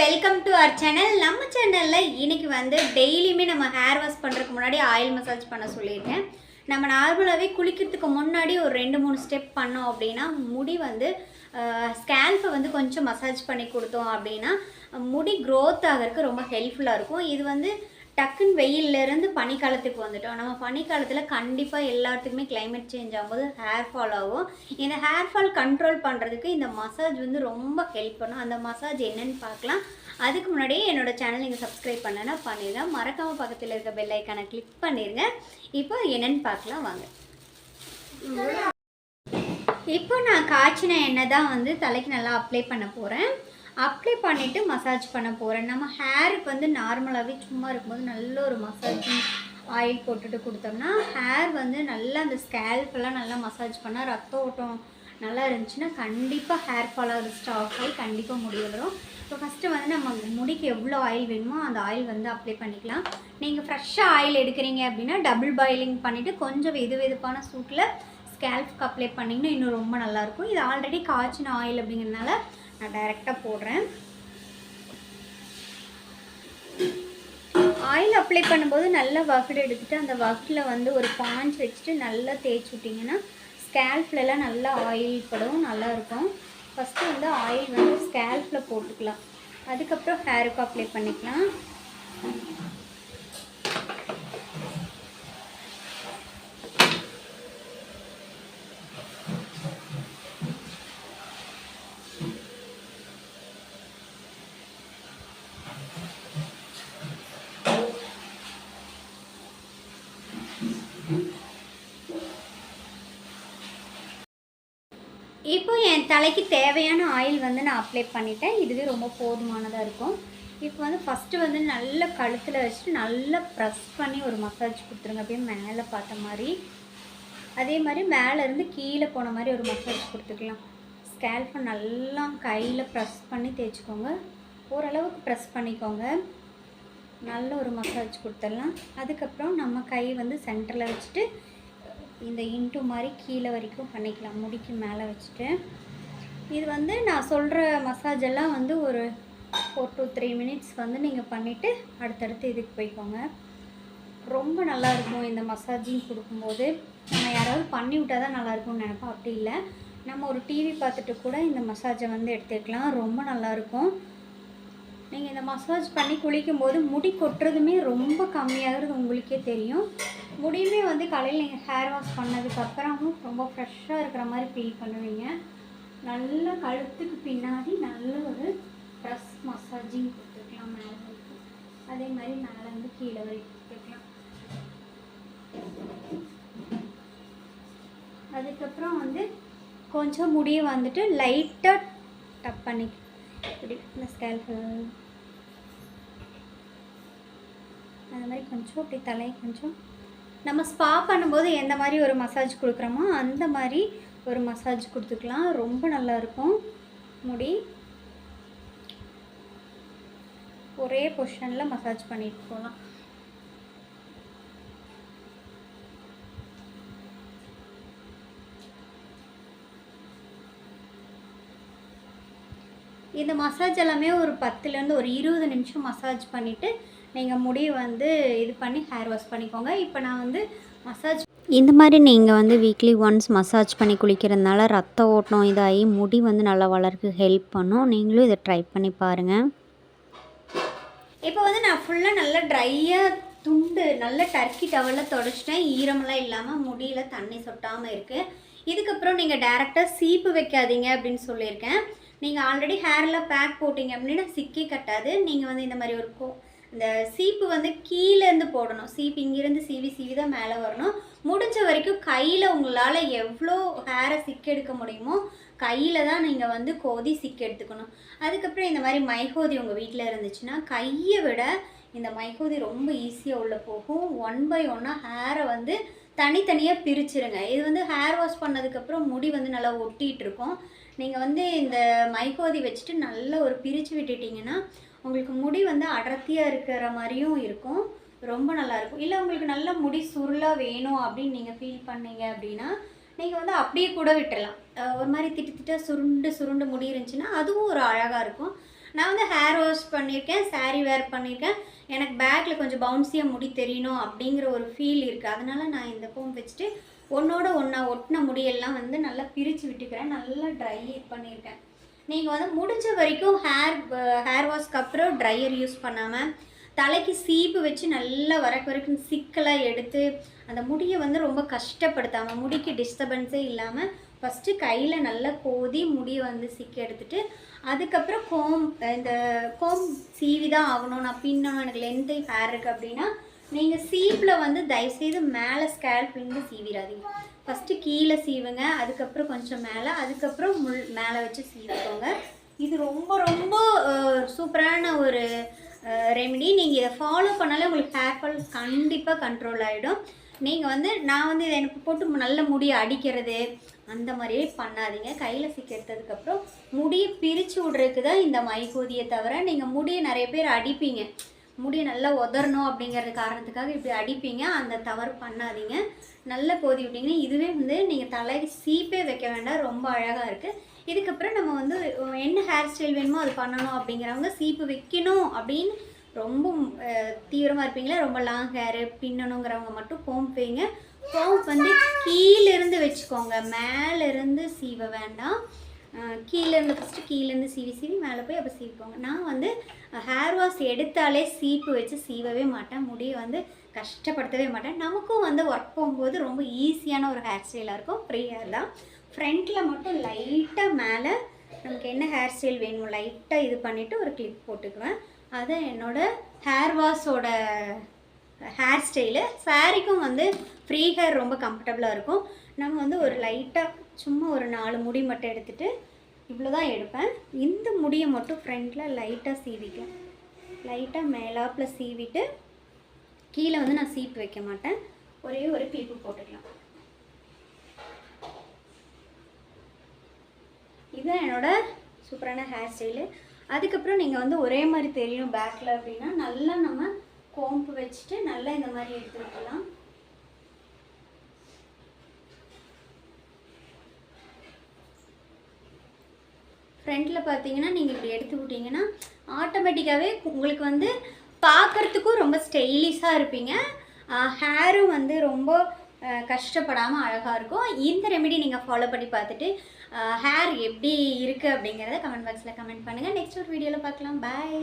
Welcome to our channel நம்ம சேனலில் இன்றைக்கி வந்து டெய்லியுமே நம்ம ஹேர் வாஷ் பண்ணுறதுக்கு முன்னாடி ஆயில் மசாஜ் பண்ண சொல்லியிருக்கேன். நம்ம நார்மலாகவே குளிக்கிறதுக்கு முன்னாடி ஒரு ரெண்டு மூணு ஸ்டெப் பண்ணோம் அப்படின்னா முடி வந்து ஸ்கேல்ஃபை வந்து கொஞ்சம் மசாஜ் பண்ணி கொடுத்தோம் அப்படின்னா முடி க்ரோத் ஆகிறதுக்கு ரொம்ப ஹெல்ப்ஃபுல்லாக இருக்கும். இது வந்து டக்குன்னு வெயில்ல இருந்து பனிக்காலத்துக்கு வந்துட்டோம். நம்ம பனிக்காலத்தில் கண்டிப்பாக எல்லாத்துக்குமே கிளைமேட் சேஞ்ச் ஆகும்போது ஹேர் ஃபால் ஆகும். இந்த ஹேர் ஃபால் கண்ட்ரோல் பண்ணுறதுக்கு இந்த மசாஜ் வந்து ரொம்ப ஹெல்ப் பண்ணும். அந்த மசாஜ் என்னன்னு பார்க்கலாம். அதுக்கு முன்னாடியே என்னோட சேனல் நீங்கள் சப்ஸ்கிரைப் பண்ணனா பண்ணிடுங்க மறக்காமல் பக்கத்தில் இருக்க பெல் ஐக்கானை கிளிக் பண்ணிடுங்க இப்போ என்னென்னு பார்க்கலாம் வாங்க. இப்போ நான் காய்ச்சின எண்ணெய் தான் வந்து தலைக்கு நல்லா அப்ளை பண்ண போகிறேன் அப்ளை பண்ணிவிட்டு மசாஜ் பண்ண போகிறேன் நம்ம ஹேருக்கு வந்து நார்மலாகவே சும்மா இருக்கும்போது நல்ல ஒரு மசாஜிங் ஆயில் போட்டுட்டு கொடுத்தோம்னா ஹேர் வந்து நல்லா அந்த ஸ்கேல்ஃபெல்லாம் நல்லா மசாஜ் பண்ணால் ரத்த ஓட்டம் நல்லா இருந்துச்சுன்னா கண்டிப்பாக ஹேர் ஃபால் ஆகிற ஸ்டாப் ஆகி கண்டிப்பாக முடி இப்போ ஃபஸ்ட்டு வந்து நம்ம முடிக்கு எவ்வளோ ஆயில் வேணுமோ அந்த ஆயில் வந்து அப்ளை பண்ணிக்கலாம். நீங்கள் ஃப்ரெஷ்ஷாக ஆயில் எடுக்கிறீங்க அப்படின்னா டபுள் பாயிலிங் பண்ணிவிட்டு கொஞ்சம் வெது வெதுப்பான சூட்டில் ஸ்கேல்ஃப்க்கு அப்ளை பண்ணிங்கன்னா இன்னும் ரொம்ப நல்லாயிருக்கும். இது ஆல்ரெடி காய்ச்சின ஆயில் அப்படிங்கிறதுனால நான் டைரெக்டாக போடுறேன். ஆயில் அப்ளை பண்ணும்போது நல்லா வகுடு எடுத்துகிட்டு அந்த வகுடில் வந்து ஒரு பாஞ்ச் வச்சுட்டு நல்லா தேய்ச்சி விட்டிங்கன்னா ஸ்கேல்ஃப்லலாம் நல்லா ஆயில் படும் நல்லா இருக்கும் ஃபஸ்ட்டு வந்து ஆயில் வந்து ஸ்கேல்ஃபில் போட்டுக்கலாம். அதுக்கப்புறம் ஹேருக்கு அப்ளை பண்ணிக்கலாம். இப்போ என் தலைக்கு தேவையான ஆயில் வந்து நான் அப்ளை பண்ணிட்டேன். இதுவே ரொம்ப போதுமானதாக இருக்கும். இப்போ வந்து ஃபஸ்ட்டு வந்து நல்ல கழுத்தில் வச்சுட்டு நல்லா ப்ரெஸ் பண்ணி ஒரு மசாஜ் கொடுத்துருங்க. அப்படியே மேலே பார்த்த மாதிரி. அதே மாதிரி மேலேருந்து கீழே போன மாதிரி ஒரு மசாஜ் கொடுத்துக்கலாம். ஸ்கேல்ஃபை நல்லா கையில் ப்ரெஸ் பண்ணி தேய்ச்சிக்கோங்க. ஓரளவுக்கு ப்ரெஸ் பண்ணிக்கோங்க. நல்ல ஒரு மசாஜ் கொடுத்துடலாம். அதுக்கப்புறம் நம்ம கை வந்து சென்டரில் வச்சுட்டு இந்த இன்ட்டு மாதிரி கீழே வரைக்கும் பண்ணிக்கலாம். முடிக்கு மேலே வச்சுட்டு. இது வந்து நான் சொல்கிற மசாஜ் எல்லாம் வந்து ஒரு ஃபோர் டூ த்ரீ மினிட்ஸ் வந்து நீங்கள் பண்ணிவிட்டு அடுத்தடுத்து இதுக்கு போய்க்கோங்க. ரொம்ப நல்லா இருக்கும் இந்த மசாஜிங் கொடுக்கும்போது. நம்ம யாராவது பண்ணி விட்டால் தான் நல்லாயிருக்கும்னு நினைப்போம். அப்படி இல்லை. நம்ம ஒரு டிவி பார்த்துட்டு கூட இந்த மசாஜை வந்து எடுத்துக்கலாம். ரொம்ப நல்லாயிருக்கும் நீங்கள் இந்த மசாஜ் பண்ணி குளிக்கும்போது முடி கொட்டுறதுமே ரொம்ப கம்மியாகிறது உங்களுக்கே தெரியும். முடியுமே வந்து காலையில் நீங்கள் ஹேர் வாஷ் பண்ணதுக்கப்புறமும் ரொம்ப ஃப்ரெஷ்ஷாக இருக்கிற மாதிரி ஃபீல் பண்ணுவீங்க. நல்ல கழுத்துக்கு பின்னாடி நல்ல ஒரு ப்ரெஸ் மசாஜிங் கொடுத்துக்கலாம் மேலே. வரைக்கும் அதே மாதிரி மேலே வந்து கீழே வரைக்கும் கொடுத்துக்கலாம். அதுக்கப்புறம் வந்து கொஞ்சம் முடியை வந்துட்டு லைட்டாக டப் பண்ணி இப்படி இந்த அந்த மாதிரி கொஞ்சம் அப்படி தலையை கொஞ்சம். நம்ம ஸ்பா பண்ணும்போது எந்த மாதிரி ஒரு மசாஜ் கொடுக்குறோமோ அந்த மாதிரி ஒரு மசாஜ் கொடுத்துக்கலாம். ரொம்ப நல்லா இருக்கும். முடி ஒரே பொசிஷனில் மசாஜ் பண்ணிட்டு போகலாம். இந்த மசாஜ் எல்லாமே ஒரு பத்துலேருந்து ஒரு இருபது நிமிஷம் மசாஜ் பண்ணிவிட்டு நீங்கள் முடியை வந்து இது பண்ணி ஹேர் வாஷ் பண்ணிக்கோங்க. இப்போ நான் வந்து மசாஜ் இந்த மாதிரி நீங்கள் வந்து வீக்லி ஒன்ஸ் மசாஜ் பண்ணி குளிக்கிறதுனால ரத்த ஓட்டம் இதாகி முடி வந்து நல்லா வளர்க்க ஹெல்ப் பண்ணும். நீங்களும் இதை ட்ரை பண்ணி பாருங்கள் இப்போ வந்து நான் ஃபுல்லாக நல்லா ட்ரையாக துண்டு நல்ல டர்க்கி டவலில் தொடச்சிட்டேன். ஈரமெல்லாம் இல்லாமல் முடியில் தண்ணி சொட்டாமல் இருக்குது இதுக்கப்புறம் நீங்கள் டேரெக்டாக சீப்பு வைக்காதீங்க அப்படின்னு சொல்லியிருக்கேன். நீங்கள் ஆல்ரெடி ஹேரில் பேக் போட்டிங்க அப்படின்னா சிக்கி கட்டாது. நீங்கள் வந்து இந்த மாதிரி ஒரு கோ இந்த சீப்பு வந்து கீழேருந்து போடணும். சீப்பு இங்கேருந்து சீவி சீவி தான் மேலே வரணும். முடிஞ்ச வரைக்கும் கையில் உங்களால் எவ்வளோ ஹேரை சிக்க எடுக்க முடியுமோ கையில் தான் நீங்கள் வந்து கோதி சிக்க எடுத்துக்கணும். அதுக்கப்புறம் இந்த மாதிரி மைகோதி உங்கள் வீட்டில் இருந்துச்சுன்னா கையை விட இந்த மைகோதி ரொம்ப ஈஸியாக உள்ளே போகும். ஒன் பை ஒன்னாக ஹேரை வந்து தனித்தனியாக பிரிச்சிருங்க. இது வந்து ஹேர் வாஷ் பண்ணதுக்கப்புறம் முடி வந்து நல்லா ஒட்டிகிட்டு இருக்கும் நீங்கள் வந்து இந்த மைகோதி வச்சுட்டு நல்லா ஒரு பிரித்து விட்டுட்டிங்கன்னா உங்களுக்கு முடி வந்து அடர்த்தியாக இருக்கிற மாதிரியும் இருக்கும். ரொம்ப நல்லாயிருக்கும் இல்லை உங்களுக்கு நல்ல முடி சுருளாக வேணும் அப்படின்னு நீங்கள் ஃபீல் பண்ணீங்க அப்படின்னா நீங்கள் வந்து அப்படியே கூட விட்டுடலாம் ஒரு மாதிரி திட்டு திட்டாக சுருண்டு சுருண்டு முடி இருந்துச்சுன்னா அதுவும் ஒரு அழகாக இருக்கும். நான் வந்து ஹேர் வாஷ் பண்ணியிருக்கேன் saree வேர் பண்ணியிருக்கேன். எனக்கு பேக்கில் கொஞ்சம் பவுன்ஸியாக முடி தெரியணும் அப்படிங்கிற ஒரு ஃபீல் இருக்குது அதனால் நான் இந்த கோம் வச்சுட்டு ஒன்றோட ஒன்றா ஒட்டின முடியெல்லாம் வந்து நல்லா பிரித்து விட்டுக்கிறேன். நல்லா ட்ரை பண்ணியிருக்கேன். நீங்கள் வந்து முடிஞ்ச வரைக்கும் ஹேர் ஹேர் வாஷ்க்கு அப்புறம் ட்ரையர் யூஸ் பண்ணாமல் தலைக்கு சீப்பு வச்சு நல்லா வரக்கு வரைக்கும் சிக்கலாக எடுத்து அந்த முடியை வந்து ரொம்ப கஷ்டப்படுத்தாமல் முடிக்கு டிஸ்டர்பன்ஸே இல்லாமல் ஃபஸ்ட்டு கையில் நல்லா கோதி முடியை வந்து சிக்க எடுத்துட்டு அதுக்கப்புறம் கோம் இந்த கோம் சீவி தான் ஆகணும். நான் பின்னணும் எனக்கு லென்த்து ஹேர் இருக்குது அப்படின்னா நீங்கள் சீப்பில் வந்து தயவுசெய்து மேலே ஸ்கேல்ப்லேருந்து சீவிடாதீங்க. ஃபஸ்ட்டு கீழே சீவுங்க அதுக்கப்புறம் கொஞ்சம் மேலே அதுக்கப்புறம் முள் மேலே வச்சு சீவிக்கோங்க. இது ரொம்ப ரொம்ப சூப்பரான ஒரு ரெமெடி நீங்கள் இதை ஃபாலோ பண்ணாலே உங்களுக்கு ஹேர் ஃபால் கண்டிப்பாக கண்ட்ரோல் ஆகிடும் நீங்கள் வந்து நான் வந்து இதை எனக்கு போட்டு நல்ல முடியை அடிக்கிறது அந்த மாதிரியே பண்ணாதீங்க. கையில் சிக்க எடுத்ததுக்கப்புறம் முடியை பிரித்து விட்றதுக்கு தான் இந்த மைகூதியை தவிர நீங்கள் முடியை நிறைய பேர் அடிப்பீங்க. முடியை நல்லா உதறணும் அப்படிங்கிறது காரணத்துக்காக இப்படி அடிப்பீங்க. அந்த தவறு பண்ணாதீங்க. நல்லா கோதி விட்டிங்கன்னா இதுவே வந்து நீங்கள் தலைக்கு சீப்பே வைக்க வேண்டாம். ரொம்ப அழகாக இருக்குது இதுக்கப்புறம் நம்ம வந்து என்ன ஹேர் ஸ்டைல் வேணுமோ அது பண்ணணும் அப்படிங்கிறவங்க சீப்பு வைக்கணும் அப்படின்னு ரொம்ப தீவிரமாக இருப்பீங்களா? ரொம்ப லாங் ஹேரு பின்னணுங்கிறவங்க மட்டும் கோம் வைங்க. கோம் வந்து கீழேருந்து வச்சுக்கோங்க. மேலேருந்து சீவ வேண்டாம். கீழேருந்து ஃபஸ்ட்டு கீழேருந்து சீவி சீவி மேலே போய் அப்போ சீவிப்போங்க நான் வந்து ஹேர் வாஷ் எடுத்தாலே சீப்பு வச்சு சீவவே மாட்டேன். முடியை வந்து கஷ்டப்படுத்தவே மாட்டேன். நமக்கும் வந்து ஒர்க் போகும்போது ரொம்ப ஈஸியான ஒரு ஹேர் ஸ்டைலாக இருக்கும். ஃப்ரீ ஹேர் தான். ஃப்ரண்ட்டில் மட்டும் லைட்டாக மேலே நமக்கு என்ன ஹேர் ஸ்டைல் வேணும் லைட்டாக இது பண்ணிவிட்டு ஒரு கிளிப் போட்டுக்குவேன். அது என்னோட ஹேர் வாஷோட ஹேர் ஸ்டைலு சாரிக்கும் வந்து ஃப்ரீ ஹேர் ரொம்ப கம்ஃபர்டபுளாக இருக்கும். நம்ம வந்து ஒரு லைட்டாக சும்மா ஒரு நாலு முடி மட்டும் எடுத்துகிட்டு இவ்வளோ தான் எடுப்பேன். இந்த முடியை மட்டும் ஃப்ரண்ட்டில் லைட்டாக சீவிக்கும் லைட்டாக மேலாப்பில் சீவிட்டு கீழே வந்து நான் சீப்பு வைக்க மாட்டேன். ஒரே ஒரு பீப்பு போட்டுக்கலாம். இதுதான் என்னோடய சூப்பரான ஹேர் ஸ்டைலு அதுக்கப்புறம் நீங்கள் வந்து ஒரே மாதிரி தெரியும் பேக்கில் அப்படின்னா நல்லா நம்ம கோம்பு வச்சுட்டு நல்லா இந்த மாதிரி எடுத்து வைக்கலாம் ஃப்ரண்ட்டில் பார்த்தீங்கன்னா நீங்கள் இப்படி எடுத்து விட்டீங்கன்னா ஆட்டோமேட்டிக்காகவே உங்களுக்கு வந்து பார்க்குறதுக்கும் ரொம்ப ஸ்டைலிஷாக இருப்பீங்க. ஹேரும் வந்து ரொம்ப கஷ்டப்படாமல் அழகாக இருக்கும். இந்த ரெமெடி நீங்கள் ஃபாலோ பண்ணி பார்த்துட்டு ஹேர் எப்படி இருக்குது அப்படிங்கிறத கமெண்ட் பாக்ஸில் கமெண்ட் பண்ணுங்கள் நெக்ஸ்ட் ஒரு வீடியோவில் பார்க்கலாம். பாய்